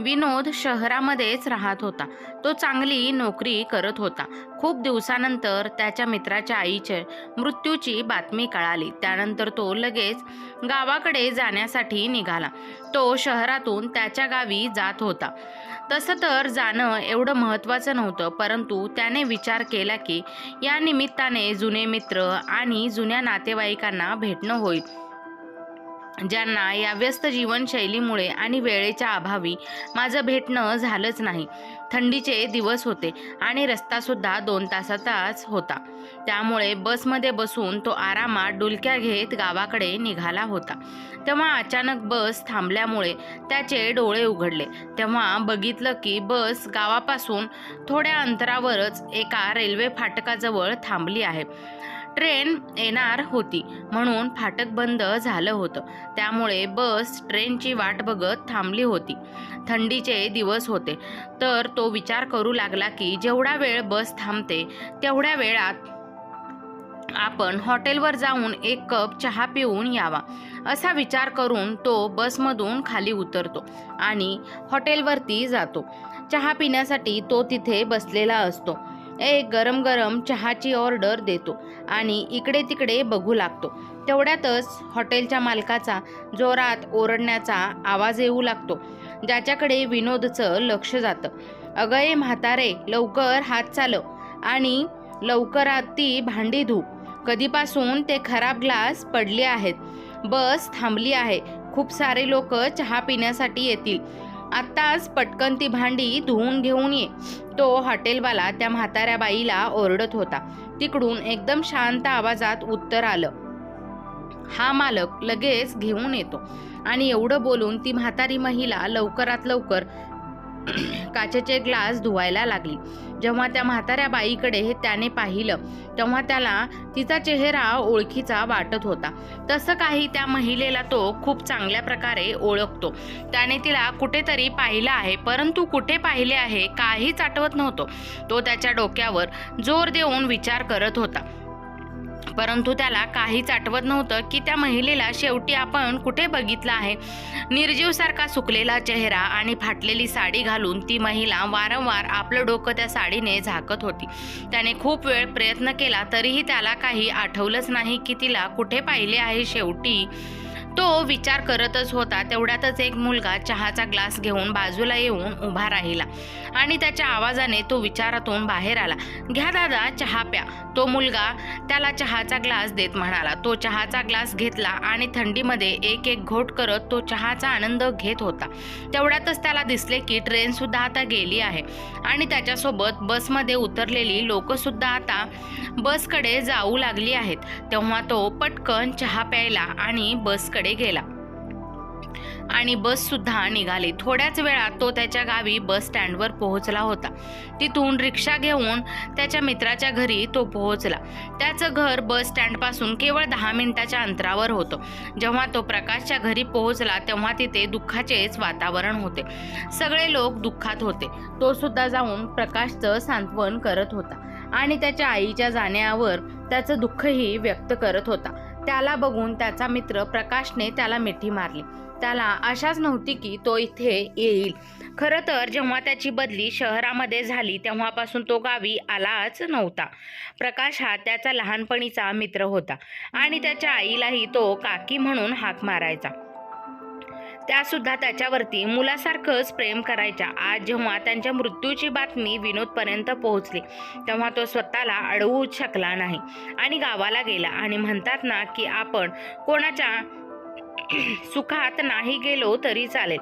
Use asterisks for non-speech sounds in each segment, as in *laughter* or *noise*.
विनोद शहरामध्येच राहत होता. तो चांगली नोकरी करत होता. खूप दिवसानंतर त्याच्या मित्राच्या आईचे मृत्यूची बातमी कळाली. त्यानंतर तो लगेच गावाकडे जाण्यासाठी निघाला. तो शहरातून त्याच्या गावी जात होता. तसं तर जाणं एवढं महत्त्वाचं नव्हतं परंतु त्याने विचार केला की या निमित्ताने जुने मित्र आणि जुन्या नातेवाईकांना भेटणं होईल. ज्यांना या व्यस्त जीवनशैलीमुळे आणि वेळेच्या अभावी माझं भेटणं झालंच नाही. थंडीचे दिवस होते आणि रस्तासुद्धा दोन तासाचाच होता. त्यामुळे बसमध्ये बसून तो आरामात डुलक्या घेत गावाकडे निघाला होता. तेव्हा अचानक बस थांबल्यामुळे त्याचे डोळे उघडले. तेव्हा बघितलं की बस गावापासून थोड्या अंतरावरच एका रेल्वे फाटकाजवळ थांबली आहे. ट्रेन येणार होती. म्हणून फाटक बंद झालं होतं. त्यामुळे बस ट्रेनची वाट बघत थांबली होती. थंडीचे दिवस होते. तर तो विचार करू लागला की जेवढा वेळ बस थांबते तेवढ्या वेळात आपण हॉटेलवर जाऊन एक कप चहा पिऊन यावा असा विचार करून तो बसमधून खाली उतरतो आणि हॉटेलवरती जातो. चहा पिण्यासाठी तो तिथे बसलेला असतो. एक गरम गरम चहाची ऑर्डर देतो आणि इकडे तिकडे बघू लागतो. तेवढ्यातच हॉटेलच्या मालकाचा जोरात ओरडण्याचा आवाज येऊ लागतो ज्याच्याकडे विनोदचं लक्ष जातं. अगं ए म्हातारे लवकर हात चालव आणि लवकरात ती भांडी धू. कधीपासून ते खराब ग्लास पडले आहेत. बस थांबली आहे. खूप सारे लोक चहा पिण्यासाठी येतील. आत्ताच पटकन ती भांडी धुवून घेऊन ये. तो हॉटेलवाला त्या म्हाताऱ्या बाईला ओरडत होता. तिकडून एकदम शांत आवाजात उत्तर आलं. हा मालक लगेच घेऊन येतो. आणि एवढं बोलून ती म्हातारी महिला लवकरात लवकर काचेचे ग्लास धुवायला लागली. जेव्हा त्या म्हाताऱ्या बाईकडे त्याने पाहिलं तेव्हा त्याला तिचा चेहरा ओळखीचा वाटत होता. तसं काही त्या महिलेला तो खूप चांगल्या प्रकारे ओळखतो. त्याने तिला कुठेतरी पाहिलं आहे परंतु कुठे पाहिले आहे काहीच आठवत नव्हतं. तो त्याच्या डोक्यावर जोर देऊन विचार करत होता. परंतु त्याला काहीच आठवत नव्हतं की त्या महिलेला शेवटी आपण कुठे बघितलं आहे. निर्जीवसारखा सुकलेला चेहरा आणि फाटलेली साडी घालून ती महिला वारंवार आपलं डोकं त्या साडीने झाकत होती. त्याने खूप वेळ प्रयत्न केला तरीही त्याला काही आठवलंच नाही की तिला कुठे पाहिले आहे शेवटी. तो विचार करतच होता. तेवढ्यातच एक मुलगा चहाचा ग्लास घेऊन बाजूला येऊन उभा राहिला आणि त्याच्या आवाजाने तो विचारातून बाहेर आला. घ्या दादा चहा प्या. तो मुलगा त्याला चहाचा ग्लास देत म्हणाला. तो चहाचा ग्लास घेतला आणि थंडीमध्ये एक एक घोट करत तो चहाचा आनंद घेत होता. तेवढ्यातच त्याला दिसले की ट्रेन सुद्धा आता गेली आहे आणि त्याच्यासोबत बसमध्ये उतरलेली लोक सुद्धा आता बसकडे जाऊ लागली आहेत. तेव्हा तो पटकन चहा प्यायला आणि बसकडे गेला. आणि बस सुद्धा निघाली. थोड्याच वेळात तो त्याच्या गावी बस स्टँडवर पोहोचला होता. तिथून रिक्षा घेऊन त्याच्या मित्राच्या घरी तो पोहोचला. त्याचं घर बस स्टँडपासून केवळ दहा मिनिटाच्या अंतरावर होतं. जेव्हा तो प्रकाशच्या घरी पोहोचला तेव्हा तिथे दुःखाचेच वातावरण होते. सगळे लोक दुःखात होते. तो सुद्धा जाऊन प्रकाशचं सांत्वन करत होता. आणि त्याच्या आईच्या जाण्यावर त्याचं दुःखही व्यक्त करत होता. त्याला बघून त्याचा मित्र प्रकाशने त्याला मिठी मारली. त्याला आशाच नव्हती की तो इथे येईल. खरं तर जेव्हा त्याची बदली शहरामध्ये झाली तेव्हापासून तो गावी आलाच नव्हता. प्रकाश हा त्याचा लहानपणीचा मित्र होता आणि त्याच्या आईलाही तो काकी म्हणून हाक मारायचा. त्यासुद्धा त्याच्यावरती मुलासारखंच प्रेम करायच्या. आज जेव्हा त्यांच्या मृत्यूची बातमी विनोदपर्यंत पोहोचली तेव्हा तो स्वतःला अडवूच शकला नाही आणि गावाला गेला आणि म्हणतात ना की आपण कोणाच्या *clears throat* सुखात नाही गेलो तरी चालेल.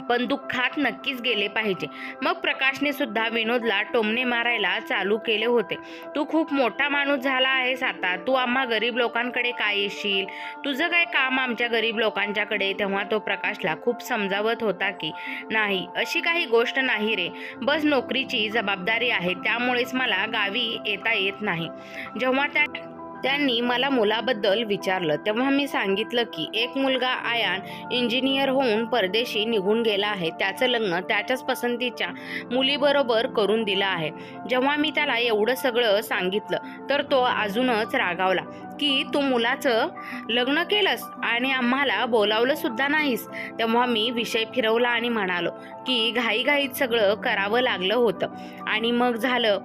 पण दुःखात नक्कीच गेले पाहिजे. मग प्रकाशने सुद्धा विनोदला टोमणे मारायला चालू केले होते. तू खूप मोठा माणूस झाला आहेस आता. तू आम्हा गरीब लोकांकडे काय येशील? तुझं काय काम आमच्या गरीब लोकांच्याकडे तेव्हा तो प्रकाशला खूप समजावत होता की नाही. अशी काही गोष्ट नाही रे. बस नोकरीची जबाबदारी आहे. त्यामुळेच मला गावी येता येत नाही. जेव्हा त्या त्यांनी मला मुलाबद्दल विचारलं. तेव्हा मी सांगितलं की एक मुलगा आयान इंजिनियर होऊन परदेशी निघून गेला आहे. त्याचं लग्न त्याच्याच पसंतीच्या मुलीबरोबर करून दिलं आहे. जेव्हा मी त्याला एवढं सगळं सांगितलं तर तो अजूनच रागावला. की तू मुलाचं लग्न केलंस आणि आम्हाला बोलावलं सुद्धा नाहीस. तेव्हा मी विषय फिरवला आणि म्हणालो की घाईघाईत सगळं करावं लागलं होतं. आणि मग झालं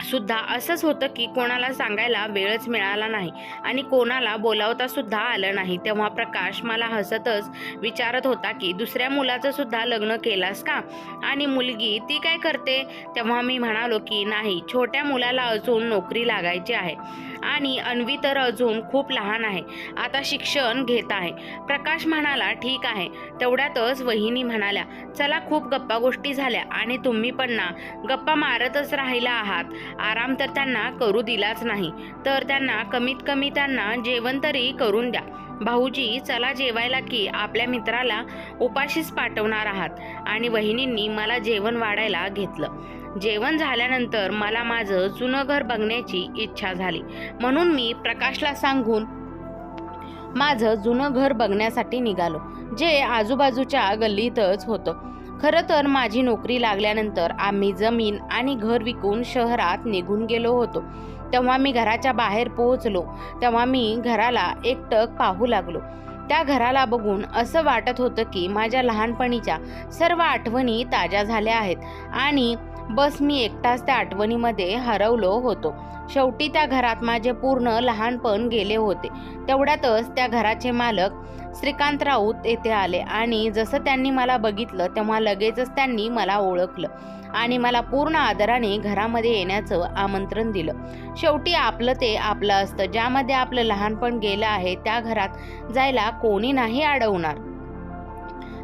सुद्धा असंच होतं की कोणाला सांगायला वेळच मिळाला नाही आणि कोणाला बोलावता सुद्धा आलं नाही. तेव्हा प्रकाश मला हसतच विचारत होता की दुसऱ्या मुलाचं सुद्धा लग्न केलास का? आणि मुलगी ती काय करते? तेव्हा मी म्हणालो की नाही छोट्या मुलाला अजून नोकरी लागायची आहे. आणि अन्वी तर अजून खूप लहान आहे. आता शिक्षण घेत आहे. प्रकाश म्हणाला ठीक आहे. तेवढ्यातच वहिनी म्हणाल्या चला खूप गप्पा गोष्टी झाल्या आणि तुम्ही पण ना गप्पा मारतच राहिला आहात. आराम तर त्यांना करू दिलाच नाही. तर त्यांना कमीत कमी त्यांना जेवण तरी करून द्या. भाऊजी चला जेवायला की आपल्या मित्राला उपाशीच पाठवणार आहात. आणि वहिनींनी मला जेवण वाढायला घेतलं. जेवण झाल्यानंतर मला माझं जुनं घर बघण्याची इच्छा झाली. म्हणून मी प्रकाशला सांगून माझं जुनं घर बघण्यासाठी निघालो जे आजूबाजूच्या गल्लीतच होतं. खरं तर माझी नोकरी लागल्यानंतर आम्ही जमीन आणि घर विकून शहरात निघून गेलो होतो. तेव्हा मी घराच्या बाहेर पोहोचलो तेव्हा मी घराला एकटक पाहू लागलो. त्या घराला बघून असं वाटत होतं की माझ्या लहानपणीच्या सर्व आठवणी ताज्या झाल्या आहेत आणि बस मी एकटाच त्या आठवणीमध्ये हरवलो होतो. शेवटी त्या घरात माझे पूर्ण लहानपण गेले होते. तेवढ्यातच त्या घराचे मालक श्रीकांत राऊत येथे आले आणि जसं त्यांनी मला बघितलं तेव्हा लगेचच त्यांनी मला ओळखलं आणि मला पूर्ण आदराने घरामध्ये येण्याचं आमंत्रण दिलं. शेवटी आपलं ते आपलं असतं. ज्यामध्ये आपलं लहानपण गेलं आहे त्या घरात जायला कोणी नाही अडवणार.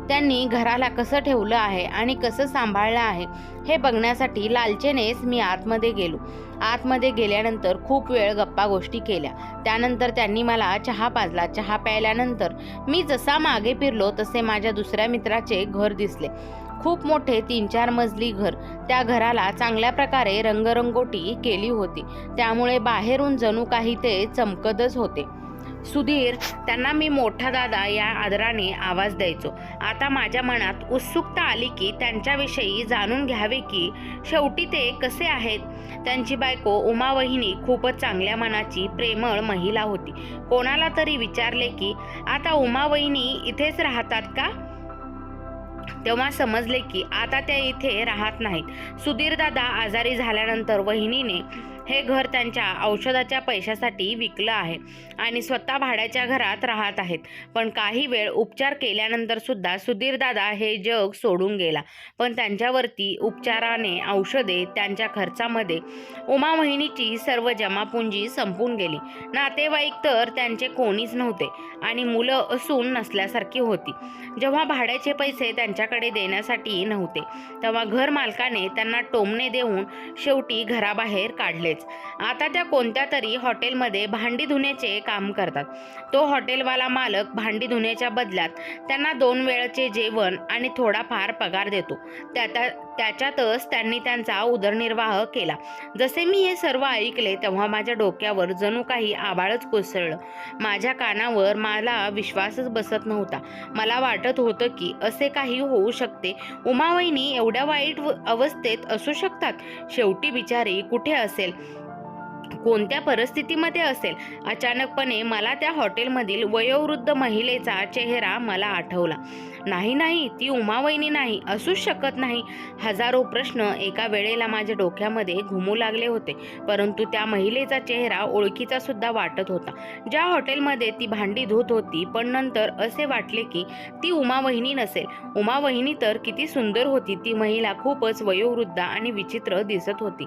त्यांनी घराला कसं ठेवलं आहे आणि कसं सांभाळलं आहे हे बघण्यासाठी लालचेनेच मी आतमध्ये गेलो. आतमध्ये गेल्यानंतर खूप वेळ गप्पा गोष्टी केल्या. त्यानंतर त्यांनी मला चहा पाजला. चहा प्यायल्यानंतर मी जसा मागे फिरलो तसे माझ्या दुसऱ्या मित्राचे घर दिसले. खूप मोठे तीन चार मजली घर. त्या घराला चांगल्या प्रकारे रंगरंगोटी केली होती. त्यामुळे बाहेरून जणू काही ते चमकतच होते. सुधीर त्यांना मी मोठा दादा या आदराने आवाज द्यायचो. आता माझ्या मनात उत्सुकता आली की त्यांच्याविषयी जाणून घ्यावे की शेवटी ते कसे आहेत? त्यांची बायको उमा वहिनी खूपच चांगल्या मनाची प्रेमळ महिला होती. कोणाला तरी विचारले की आता उमा वहिनी इथेच राहतात का? तेव्हा समजले की आता त्या इथे राहत नाहीत. सुधीर दादा आजारी झाल्यानंतर वहिनीने हे घर त्यांच्या औषधाच्या पैशासाठी विकलं आहे आणि स्वतः भाड्याच्या घरात राहत आहेत. पण काही वेळ उपचार केल्यानंतर सुद्धा सुधीरदादा हे जग सोडून गेला. पण त्यांच्यावरती उपचाराने औषधे त्यांच्या खर्चामध्ये उमा वहिनीची सर्व जमापुंजी संपून गेली. नातेवाईक तर त्यांचे कोणीच नव्हते आणि मुलं असून नसल्यासारखी होती. जेव्हा भाड्याचे पैसे त्यांच्याकडे देण्यासाठी नव्हते तेव्हा घर मालकाने त्यांना टोमणे देऊन शेवटी घराबाहेर आहेच आता त्या कोणत्या तरी हॉटेलमध्ये भांडी धुण्याचे काम करतात. तो हॉटेलवाला मालक भांडी धुण्याच्या बदल्यात त्यांना दोन वेळचे जेवण आणि थोडाफार पगार देतो. त्या त्या- त्याच्यातच त्यांनी त्यांचा उदरनिर्वाह केला. जसे मी हे सर्व ऐकले तेव्हा माझ्या डोक्यावर जणू काही आबाळच कोसळलं. माझ्या कानावर मला विश्वासच बसत नव्हता. मला वाटत होतं की असे काही होऊ शकते. उमावहिनी एवढ्या वाईट अवस्थेत असू शकतात? शेवटी बिचारी कुठे असेल? कोणत्या परिस्थितीमध्ये असेल? अचानकपणे मला त्या हॉटेलमधील वयोवृद्ध महिलेचा चेहरा मला आठवला. नाही नाही ती उमावहिनी नाही असूच शकत नाही. हजारो प्रश्न एका वेळेला माझ्या डोक्यामध्ये घुमू लागले होते परंतु त्या महिलेचा चेहरा ओळखीचा सुद्धा वाटत होता. ज्या हॉटेलमध्ये ती भांडी धुत होती पण नंतर असे वाटले की ती उमावहिनी नसेल. उमावहिनी तर किती सुंदर होती ती महिला खूपच वयोवृद्ध आणि विचित्र दिसत होती.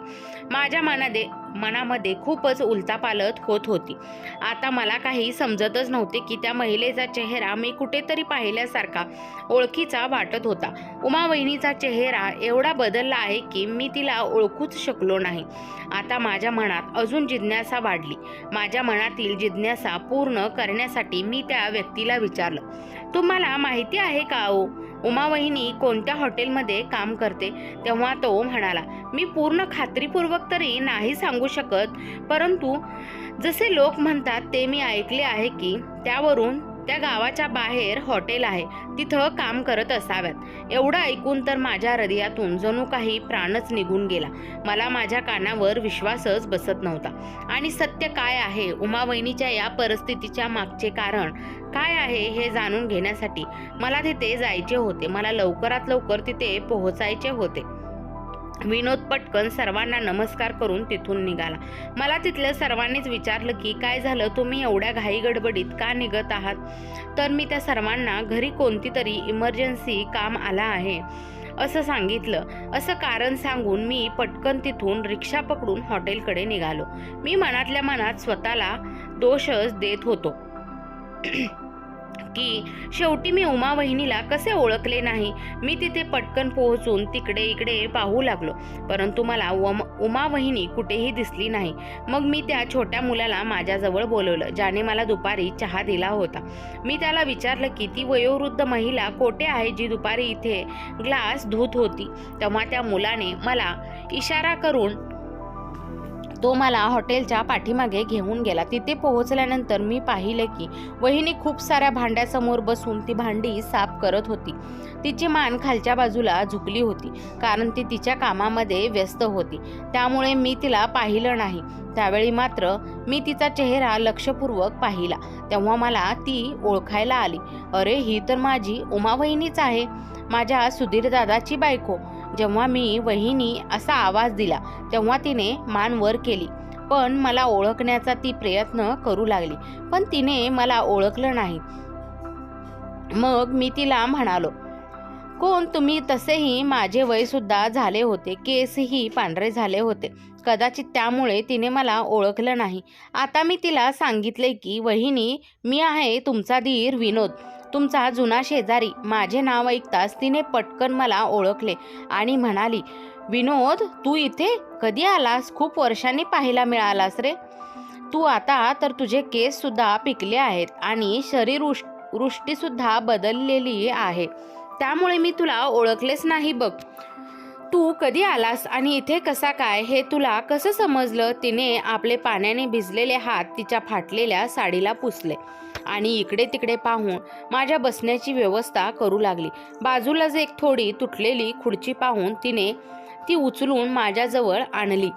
माझ्या मनादे मनामध्ये खूपच उलतापालत होत होती. आता मला काही समजतच नव्हते की त्या महिलेचा चेहरा मी कुठेतरी पाहिल्यासारखा ओळखीचा वाटत होता. उमा वहिनीचा चेहरा एवढा बदलला आहे की मी तिला ओळखूच शकलो नाही. आता माझ्या मनात अजून जिज्ञासा वाढली. माझ्या मनातील जिज्ञासा पूर्ण करण्यासाठी मी त्या व्यक्तीला विचारलं तुम्हाला माहिती आहे का ओ उमावहिनी कोणत्या हॉटेलमध्ये काम करते? तेव्हा तो म्हणाला मी पूर्ण खात्रीपूर्वक तरी नाही सांगू शकत परंतु जसे लोक म्हणतात ते मी ऐकले आहे की त्यावरून त्या गावाच्या बाहेर हॉटेल आहे. तिथं काम करत असाव्यात. एवढं ऐकून तर माझ्या हृदयातून जणू काही प्राणच निघून गेला. मला माझ्या कानावर विश्वासच बसत नव्हता. आणि सत्य काय आहे? उमावहिनीच्या या परिस्थितीच्या मागचे कारण काय आहे हे जाणून घेण्यासाठी मला तिथे जायचे होते. मला लवकरात लवकर तिथे पोहोचायचे होते. विनोद पटकन सर्वांना नमस्कार करून तिथून निघाला. मला तिथल्या सर्वांनीच विचारलं की काय झालं? तुम्ही एवढ्या घाई गडबडीत का निघत आहात? तर मी त्या सर्वांना घरी कोणती तरी इमर्जन्सी काम आला आहे. असं सांगितलं. असं कारण सांगून मी पटकन तिथून रिक्षा पकडून हॉटेलकडे निघालो. मी मनातल्या मनात स्वतःला दोषच देत होतो. की शेवटी मी उमा वहिनीला कसे ओळखले नाही? मी तिथे पटकन पोहोचून तिकडे इकडे पाहू लागलो. परंतु मला उम उमा वहिनी कुठेही दिसली नाही. मग मी त्या छोट्या मुलाला माझ्याजवळ बोलवलं ज्याने मला दुपारी चहा दिला होता. मी त्याला विचारलं की ती वयोवृद्ध महिला कोठे आहे जी दुपारी इथे ग्लास धूत होती? तेव्हा त्या मुलाने मला इशारा करून तो मला हॉटेलच्या पाठीमागे घेऊन गेला. तिथे पोहोचल्यानंतर मी पाहिले की वहिनी खूप साऱ्या भांड्यासमोर बसून ती भांडी साफ करत होती. तिची मान खालच्या बाजूला झुकली होती कारण ती तिच्या कामामध्ये व्यस्त होती. त्यामुळे मी तिला पाहिलं नाही. त्यावेळी मात्र मी तिचा चेहरा लक्षपूर्वक पाहिला. तेव्हा मला ती ओळखायला आली. अरे ही तर माझी उमा वहिनीच आहे. माझ्या सुधीरदादाची बायको. जेव्हा मी वहिनी असा आवाज दिला तेव्हा तिने मान वर केली. पण मला ओळखण्याचा ती प्रयत्न करू लागली पण तिने मला ओळखलं नाही. मग मी तिला म्हणालो कोण तुम्ही तसेही माझे वयसुद्धा झाले होते केसही पांढरे झाले होते. कदाचित त्यामुळे तिने मला ओळखलं नाही. आता मी तिला सांगितले की वहिनी मी आहे तुमचा धीर विनोद. तुमचा जुना शेजारी माझे नाव ऐकताच तिने पटकन मला ओळखले आणि म्हणाली विनोद तू इथे? कधी आलास? खूप वर्षांनी पाहायला मिळालास रे. तू आता तर तुझे केस सुद्धा पिकले आहेत आणि शरीर वृष्टी सुद्धा बदललेली आहे. त्यामुळे मी तुला ओळखलेच नाही बघ. तू कधी आलास आणि इथे कसा काय हे तुला कसं समजलं? तिने आपले पाण्याने भिजलेले हात तिच्या फाटलेल्या साडीला पुसले आणि इकडे तिकडे पाहून माझ्या बसण्याची व्यवस्था करू लागली. बाजूलाच एक थोडी तुटलेली खुर्ची पाहून तिने ती उचलून माझ्याजवळ आणली.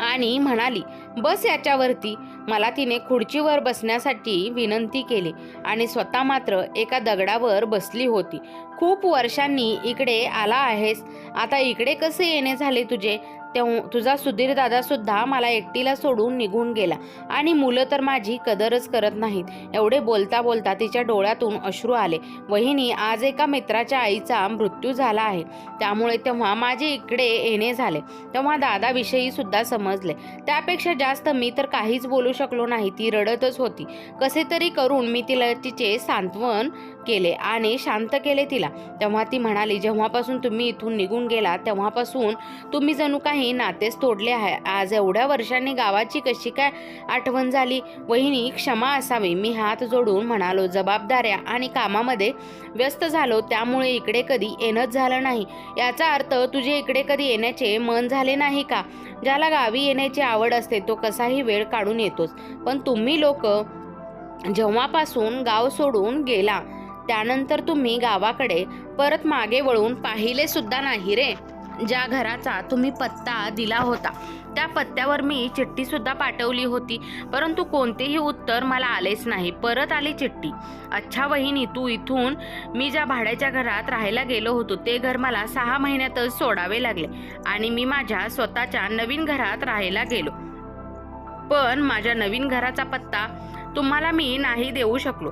आणि म्हणाली बस याच्यावरती. मला तिने खुर्चीवर बसण्यासाठी विनंती केली आणि स्वतः मात्र एका दगडावर बसली होती. खूप वर्षांनी इकडे आला आहेस. आता इकडे कसे येणे झाले तुझे? तेव्हा तुझा सुधीर दादा सुद्धा मला एकटीला सोडून निघून गेला. आणि मुलं तर माझी कदरच करत नाहीत. एवढे बोलता बोलता तिच्या डोळ्यातून अश्रू आले. वहिनी आज एका मित्राच्या आईचा मृत्यू झाला आहे. त्यामुळे तेव्हा माझे इकडे येणे झाले. तेव्हा दादाविषयी सुद्धा समजले. त्यापेक्षा जास्त मी तर काहीच बोलू शकलो नाही. ती रडतच होती. कसे तरी करून मी तिला तिचे सांत्वन केले आणि शांत केले तिला. तेव्हा ती म्हणाली जेव्हापासून तुम्ही इथून निघून गेला तेव्हापासून तुम्ही जणू काही नातेच तोडले आहे. आज एवढ्या वर्षांनी गावाची कशी काय आठवण झाली? वहिनी क्षमा असावी. मी हात जोडून म्हणालो जबाबदाऱ्या आणि कामामध्ये व्यस्त झालो त्यामुळे इकडे कधी येणंच झालं नाही. याचा अर्थ तुझे इकडे कधी येण्याचे मन झाले नाही का? ज्याला गावी येण्याची आवड असते तो कसाही वेळ काढून येतोच. पण तुम्ही लोक जेव्हापासून गाव सोडून गेला त्यानंतर तुम्ही गावाकडे परत मागे वळून पाहिले सुद्धा नाही रे. ज्या घराचा तुम्ही पत्ता दिला होता त्या पत्त्यावर मी चिठ्ठी सुद्धा पाठवली होती. परंतु कोणतेही उत्तर मला आलेच नाही. परत आली चिठ्ठी. अच्छा वहिनी तू इथून मी ज्या भाड्याच्या घरात राहायला गेलो होतो ते घर मला सहा महिन्यातच सोडावे लागले आणि मी माझ्या स्वतःच्या नवीन घरात राहायला गेलो. पण माझ्या नवीन घराचा पत्ता तुम्हाला मी नाही देऊ शकलो.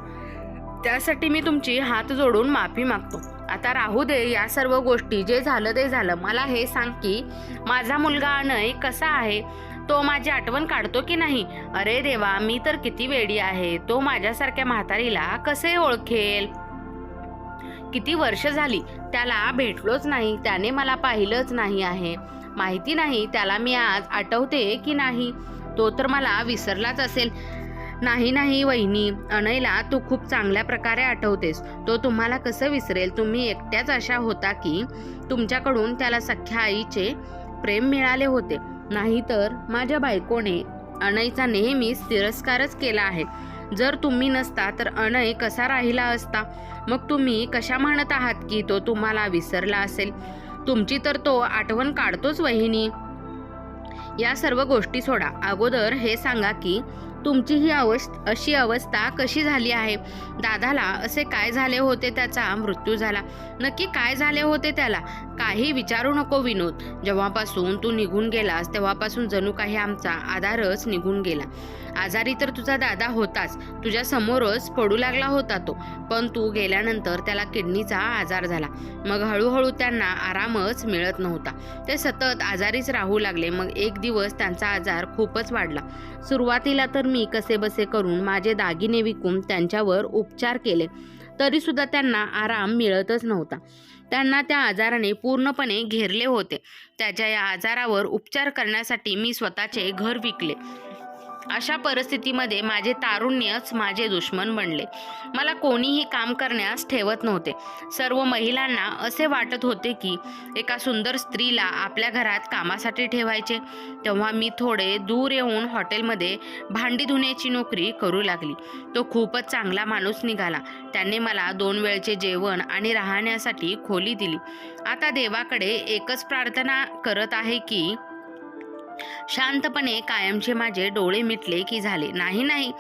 त्यासाठी मी तुमची हात जोडून माफी मागतो. आता राहू दे या सर्व गोष्टी जे झालं ते झालं. मला हे सांग की माझा मुलगा अनय कसा आहे? तो माझी आठवण काढतो की नाही? अरे देवा मी तर किती वेडी आहे. तो माझ्यासारख्या म्हातारीला कसे ओळखेल? किती वर्ष झाली? त्याला भेटलोच नाही. त्याने मला पाहिलंच नाही आहे. माहिती नाही त्याला मी आज आठवते की नाही? तो तर मला विसरलाच असेल. नाही नाही वहिनी. अनयला तू खूप चांगल्या प्रकारे आठवतेस. तो तुम्हाला कसं विसरेल? तुम्ही एकट्याच अशा होता की तुमच्याकडून त्याला सख्या आईचे प्रेम मिळाले होते. नाहीतर माझ्या बायकोने अनयचा नेहमीच तिरस्कारच केला आहे. जर तुम्ही नसता तर अनय कसा राहिला असता? मग तुम्ही कशा म्हणत आहात की तो तुम्हाला विसरला असेल? तुमची तर तो आठवण काढतोच वहिनी. या सर्व गोष्टी सोडा. अगोदर हे सांगा की तुमची ही अवस्थ अशी अवस्था कशी झाली आहे? दादाला असे काय झाले होते त्याचा मृत्यू झाला. नक्की काय झाले होते त्याला? काही विचारू नको विनोद. जेव्हापासून तू निघून गेलास तेव्हापासून जणू काही आमचा आधारच निघून गेला. आजारी तर तुझा दादा होताच. तुझ्या समोरच पडू लागला होता तो. पण तू गेल्यानंतर त्याला किडनीचा आजार झाला. मग हळूहळू त्यांना आरामच मिळत नव्हता. ते सतत आजारीच राहू लागले. मग एक दिवस त्यांचा आजार खूपच वाढला. सुरुवातीला तर मी कसेबसे करून माझे दागिने विकून त्यांच्यावर उपचार केले तरी सुद्धा त्यांना आराम मिळतच नव्हता. त्यांना त्या आजाराने पूर्णपणे घेरले होते. त्याच्या या आजारावर उपचार करण्यासाठी मी स्वतःचे घर विकले. अशा परिस्थितीमध्ये माझे तारुण्यच माझे दुश्मन बनले. मला कोणीही काम करण्यास ठेवत नव्हते. सर्व महिलांना असे वाटत होते की एका सुंदर स्त्रीला आपल्या घरात कामासाठी ठेवायचे. तेव्हा मी थोडे दूर येऊन हॉटेलमध्ये भांडी धुण्याची नोकरी करू लागली. तो खूपच चांगला माणूस निघाला. त्याने मला दोन वेळचे जेवण आणि राहण्यासाठी खोली दिली. आता देवाकडे एकच प्रार्थना करत आहे की शांतपणे कायमचे माझे डोळे मिटले की झाले. नाही नाही.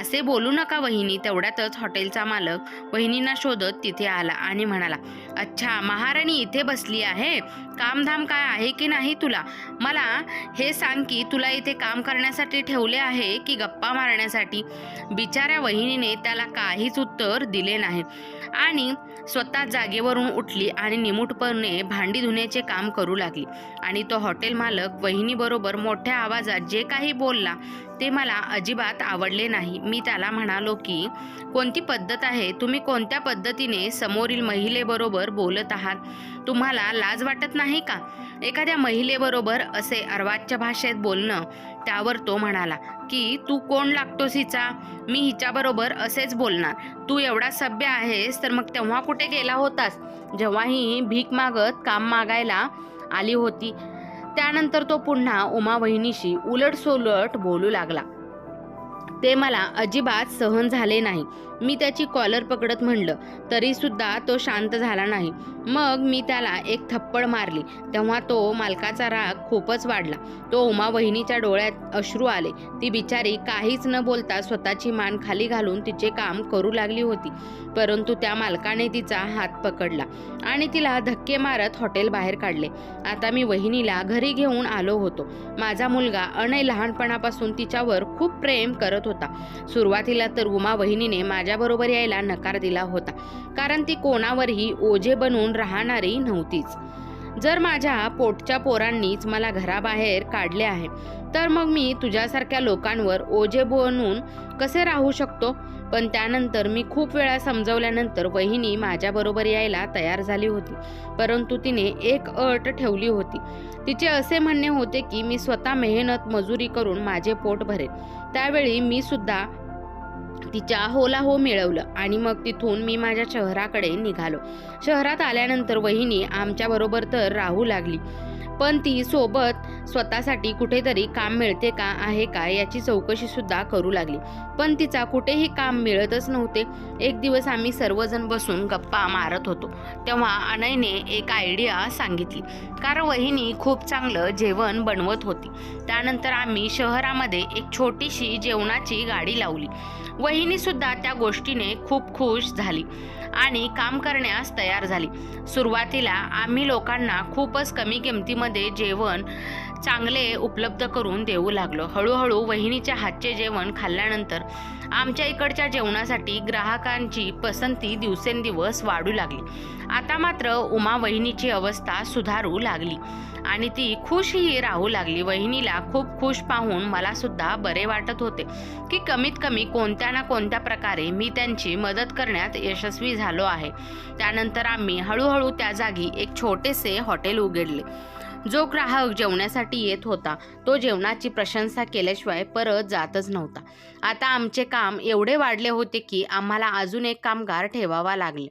असे बोलू नका वहिनी. तेवढ्यातच हॉटेलचा मालक वहिनींना शोधत तिथे आला आणि म्हणाला अच्छा महाराणी इथे बसली आहे? कामधाम काय आहे की नाही तुला? मला हे सांग की तुला इथे काम करण्यासाठी ठेवले आहे की गप्पा मारण्यासाठी? बिचाऱ्या वहिनीने त्याला काहीच उत्तर दिले नाही. आणि स्वतः जागेवरून उठली आणि निमूटपणे भांडी धुण्याचे काम करू लागली. आणि तो हॉटेल मालक वहिनीबरोबर मोठ्या आवाजात जे काही बोलला ते मला अजिबात आवडले नाही. मी त्याला म्हणालो की कोणती पद्धत आहे? तुम्ही कोणत्या पद्धतीने समोरील महिलेबरोबर बोलत आहात? तुम्हाला लाज वाटत नाही का? एखाद्या महिलेबरोबर असे अर्वाच्य भाषेत बोलणं त्यावर तो म्हणाला की तू कोण लागतोस हिचा? मी हिच्याबरोबर असेच बोलणार. तू एवढा सभ्य आहेस तर मग तेव्हा कुठे कुठे गेला होतास? जेव्हा ही भीक मागत काम मागायला आली होती. त्यानंतर तो पुन्हा उमा वहिनीशी उलट सोलट बोलू लागला. ते मला अजिबात सहन झाले नाही. मी त्याची कॉलर पकडत म्हणलं तरी सुद्धा तो शांत झाला नाही. मग मी त्याला एक थप्पड मारली. तेव्हा तो मालकाचा राग खूपच वाढला. तो उमा वहिनीच्या डोळ्यात अश्रू आले. ती बिचारी काहीच न बोलता स्वतःची मान खाली घालून तिचे काम करू लागली होती. परंतु त्या मालकाने तिचा हात पकडला आणि तिला धक्के मारत हॉटेल बाहेर काढले. आता मी वहिनीला घरी घेऊन आलो होतो. माझा मुलगा अनय लहानपणापासून तिच्यावर खूप प्रेम करत होता. सुरुवातीला तर उमा वहिनीने माझ्याबरोबर यायला नकार दिला होता कारण ती कोणावरही ओझे बनून राहणारी नव्हतीच. जर माझ्या पोटच्या पोरांनीच मला घराबाहेर काढले आहे तर मग मी तुझ्यासारख्या लोकांवर ओझे बनून कसे राहू शकतो? पण त्यानंतर मी खूप वेळा समजवल्यानंतर वहिनी माझ्याबरोबर यायला तयार झाली होती. परंतु तिने एक अट ठेवली होती. तिचे असे म्हणणे होते की मी स्वतः मेहनत मजुरी करून माझे पोट भरेन. त्यावेळी मी सुद्धा तिच्या होला हो मिळवलं आणि मग तिथून मी माझ्या शहराकडे निघालो. शहरात आल्यानंतर वहिनी आमच्याबरोबर तर राहू लागली. पण ती सोबत स्वतःसाठी कुठेतरी काम मिळते का आहे का याची चौकशी सुद्धा करू लागली. पण तिचा कुठेही काम मिळतच नव्हते. एक दिवस आम्ही सर्वजण बसून गप्पा मारत होतो. तेव्हा अनयने एक आयडिया सांगितली. कारण वहिनी खूप चांगलं जेवण बनवत होती. त्यानंतर आम्ही शहरामध्ये एक छोटीशी जेवणाची गाडी लावली. वहिनी सुद्धा त्या गोष्टीने खूप खुश झाली. आणि काम करण्यास तयार झाली. सुरुवातीला आम्ही लोकांना खूपच कमी किमतीमध्ये जेवण चांगले उपलब्ध करून देऊ लागलो. हळूहळू वहिनीच्या हातचे जेवण खाल्ल्यानंतर आमच्या इकडच्या जेवणासाठी ग्राहकांची पसंती दिवसेंदिवस वाढू लागली. आता मात्र उमा वहिनीची अवस्था सुधारू लागली आणि ती खुशही राहू लागली. वहिनीला खूप खुश पाहून मला सुद्धा बरे वाटत होते की कमीत कमी कोणत्या ना कोणत्या प्रकारे मी त्यांची मदत करण्यात यशस्वी झालो आहे. त्यानंतर आम्ही हळूहळू त्या जागी एक छोटेसे हॉटेल उघडले. जो ग्राहक जेवण्यासाठी येत होता तो जेवणाची प्रशंसा केल्याशिवाय परत जातच नव्हता. आता आमचे काम एवढे वाढले होते की आम्हाला अजून एक कामगार ठेवावा लागले.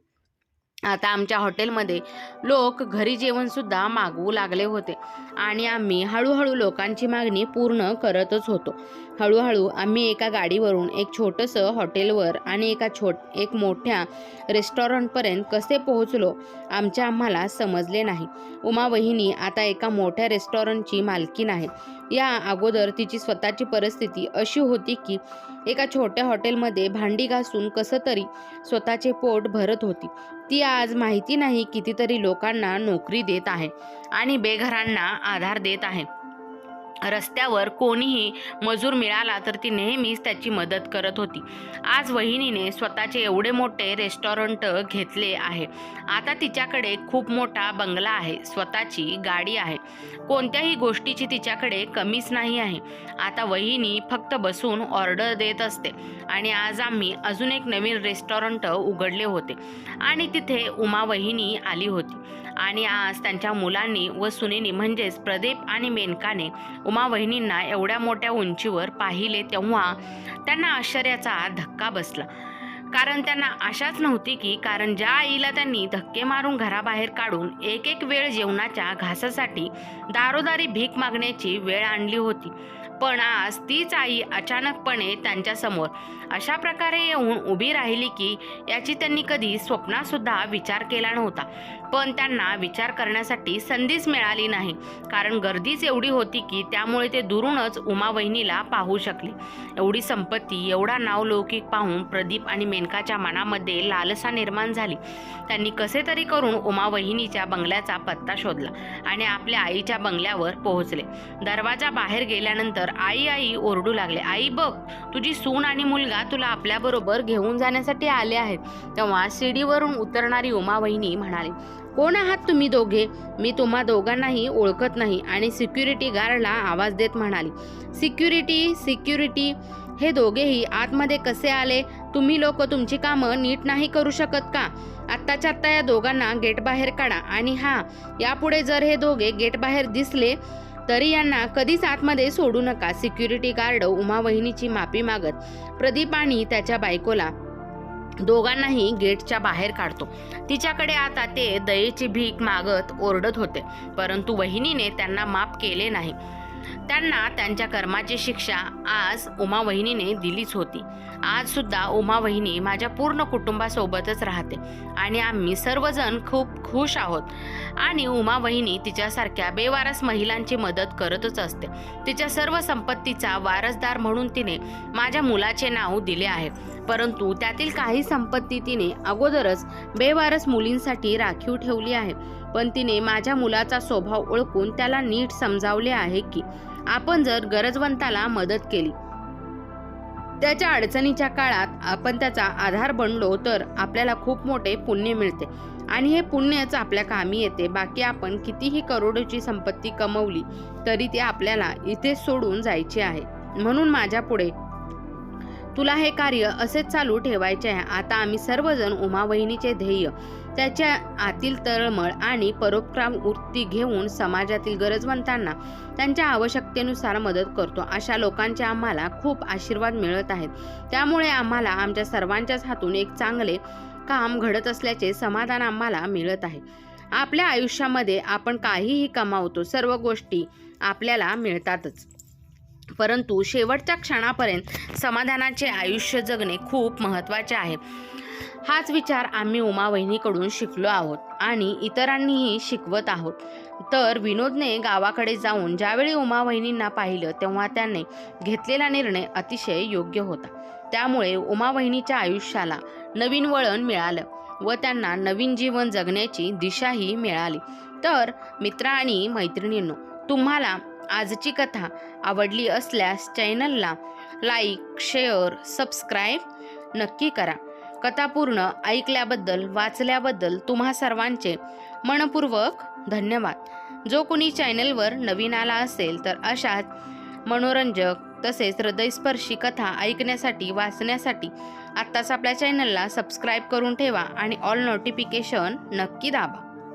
आता आमच्या हॉटेलमध्ये लोक घरी जेवणसुद्धा मागवू लागले होते आणि आम्ही हळूहळू लोकांची मागणी पूर्ण करतच होतो. हळूहळू आम्ही एका गाडीवरून एक छोटंसं हॉटेलवर आणि एका छोट एक मोठ्या रेस्टॉरंटपर्यंत कसे पोहोचलो आमच्या आम्हाला समजले नाही. उमा वहिनी आता एका मोठ्या रेस्टॉरंटची मालकीन आहे. या अगोदर तिची स्वतःची परिस्थिती अशी होती की एका छोट्या हॉटेलमध्ये भांडी घासून कसं तरी स्वतःचे पोट भरत होती. ती आज माहिती नाही कितीतरी लोकांना नोकरी देत आहे आणि बेघरांना आधार देत आहे. रस्त्यावर कोणीही मजूर मिळाला तर ती नेहमीच त्याची मदत करत होती. आज वहिनीने स्वतःचे एवढे मोठे रेस्टॉरंट घेतले आहे. आता तिच्याकडे खूप मोठा बंगला आहे. स्वतःची गाडी आहे. कोणत्याही गोष्टीची तिच्याकडे कमीच नाही आहे. आता वहिनी फक्त बसून ऑर्डर देत असते. आणि आज आम्ही अजून एक नवीन रेस्टॉरंट उघडले होते. आणि तिथे उमा वहिनी आली होती. आणि आज त्यांच्या मुलांनी व सुनेनी म्हणजेच प्रदीप आणि मेनकाने उमा वहिनींना एवढ्या मोठ्या उंचीवर पाहिले तेव्हा त्यांना आश्चर्याचा धक्का बसला. कारण त्यांना आशाच नव्हती की कारण ज्या आईला त्यांनी धक्के मारून घराबाहेर काढून एक एक वेळ जेवणाच्या घासासाठी दारोदारी भीक मागण्याची वेळ आणली होती. पण आज तीच आई अचानकपणे त्यांच्यासमोर अशा प्रकारे येऊन उभी राहिली की याची त्यांनी कधी स्वप्नातसुद्धा विचार केला नव्हता. पण त्यांना विचार करण्यासाठी संधीच मिळाली नाही. कारण गर्दीच एवढी होती की त्यामुळे ते दुरूनच उमा वहिनीला पाहू शकले. एवढी संपत्ती एवढा नावलौकिक पाहून प्रदीप आणि मेनकाच्या मनामध्ये लालसा निर्माण झाली. त्यांनी कसे तरी करून उमा वहिनीच्या बंगल्याचा पत्ता शोधला आणि आपल्या आईच्या बंगल्यावर पोहोचले. दरवाजा बाहेर गेल्यानंतर आई आई ओरडू लागले. आई बघ तुझी सून आणि मुलगा तुला आपल्याबरोबर घेऊन जाण्यासाठी आले आहेत. तेव्हा शिडीवरून उतरणारी उमा वहिनी म्हणाली कोण आहात तुम्ही दोघे? मी तुम्हा दोघांनाही ओळखत नाही. आणि सिक्युरिटी गार्डला आवाज देत म्हणाली सिक्युरिटी सिक्युरिटी हे दोघेही आतमध्ये कसे आले? तुम्ही लोक तुमची कामं नीट नाही करू शकत का? आत्ताच्या आत्ता या दोघांना गेट बाहेर काढा. आणि हा यापुढे जर हे दोघे गेट बाहेर दिसले तरी यांना कधीच आतमध्ये सोडू नका. सिक्युरिटी गार्ड उमा वहिनीची माफी मागत प्रदीप आणि त्याच्या बायकोला दोघांनाही गेटच्या बाहेर काढतो. तिच्याकडे आता ते दयेची भीक मागत ओरडत होते परंतु वहिनीने त्यांना माफ केले नाही. त्यांना त्यांच्या कर्माची शिक्षा आज उमा वहिनीने दिलीच होती. आजसुद्धा उमा वहिनी माझ्या पूर्ण कुटुंबासोबतच राहते. आणि आम्ही सर्वजण खूप खुश आहोत. आणि उमा वहिनी तिच्यासारख्या बेवारस महिलांची मदत करतच असते. तिच्या सर्व संपत्तीचा वारसदार म्हणून तिने माझ्या मुलाचे नाव दिले आहे. परंतु त्यातील काही संपत्ती तिने अगोदरच बेवारस मुलींसाठी राखीव ठेवली आहे. पण तिने माझ्या मुलाचा स्वभाव ओळखून त्याला नीट समजावले आहे की आपण जर गरजवंताला मदत केली त्याच्या अडचणीच्या काळात आपण त्याचा आधार बनलो तर आपल्याला खूप मोठे पुण्य मिळते. आणि हे पुण्यच आपल्या कामी येते. बाकी आपण कितीही करोडोची संपत्ती कमवली तरी ते आपल्याला इथे सोडून जायचे आहे. म्हणून माझ्या पुढे तुला हे कार्य असेच चालू ठेवायचे आहे. आता आम्ही सर्वजण उमा वहिनीचे ध्येय त्याच्या आतील तळमळ आणि परोपक्रम वृत्ती घेऊन समाजातील गरजवंतांना त्यांच्या आवश्यकतेनुसार मदत करतो. अशा लोकांचे आम्हाला खूप आशीर्वाद मिळत आहेत. त्यामुळे आम्हाला आमच्या सर्वांच्याच हातून एक चांगले काम घडत असल्याचे समाधान आम्हाला मिळत आहे. आपल्या आयुष्यामध्ये आपण काहीही कमावतो सर्व गोष्टी आपल्याला मिळतातच. परंतु शेवटच्या क्षणापर्यंत समाधानाचे आयुष्य जगणे खूप महत्त्वाचे आहे. हाच विचार आम्ही उमा वहिनीकडून शिकलो आहोत आणि इतरांनीही शिकवत आहोत. तर विनोदने गावाकडे जाऊन ज्यावेळी उमा वहिनींना पाहिलं तेव्हा त्याने घेतलेला निर्णय अतिशय योग्य होता. त्यामुळे उमा वहिनीच्या आयुष्याला नवीन वळण मिळालं व त्यांना नवीन जीवन जगण्याची दिशाही मिळाली. तर मित्र आणि मैत्रिणींनो तुम्हाला आजची कथा आवडली असल्यास चॅनलला लाईक शेअर सबस्क्राईब नक्की करा. कथा पूर्ण ऐकल्याबद्दल वाचल्याबद्दल तुम्हा सर्वांचे मनपूर्वक धन्यवाद. जो कोणी चॅनलवर नवीन आला असेल तर अशाच मनोरंजक तसेच हृदयस्पर्शी कथा ऐकण्यासाठी वाचण्यासाठी आत्ताच आपल्या चॅनलला सबस्क्राईब करून ठेवा आणि ऑल नोटिफिकेशन नक्की दाबा.